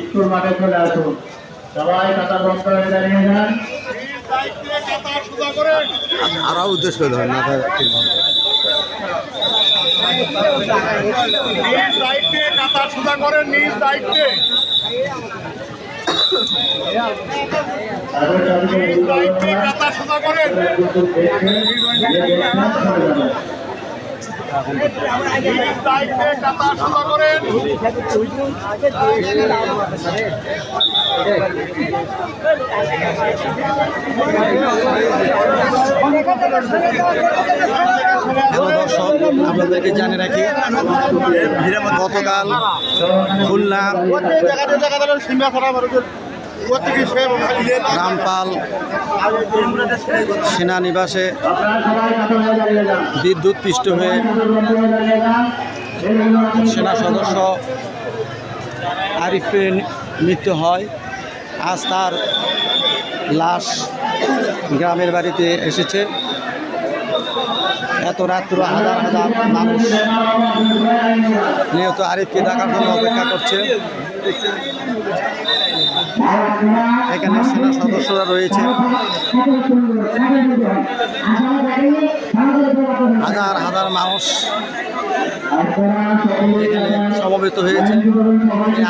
School মাঠে চলে আসুন সবাই বন্ধ হয়ে দাঁড়িয়ে যান আরও উদ্দেশ্য ধরে না নিজ সোজা করেন নিজ দায়িত্বে নিজ সোজা করেন আপনাদেরকে জানিয়ে রাখি গতকাল খুলনা রামপাল সেনানিবাসে বিদ্যুৎ পৃষ্ঠ হয়ে সেনা সদস্য আরিফের মৃত্যু হয়। আজ তার লাশ গ্রামের বাড়িতে এসেছে। এত রাত্র হাজার হাজার মানুষ নিহত আরিফকে ডাকার জন্য অপেক্ষা করছে। এখানে সেনা সদস্যরা রয়েছে। হাজার হাজার মানুষ এখানে সমবেত হয়েছে।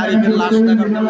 আরিফের লাশ দেখার জন্য।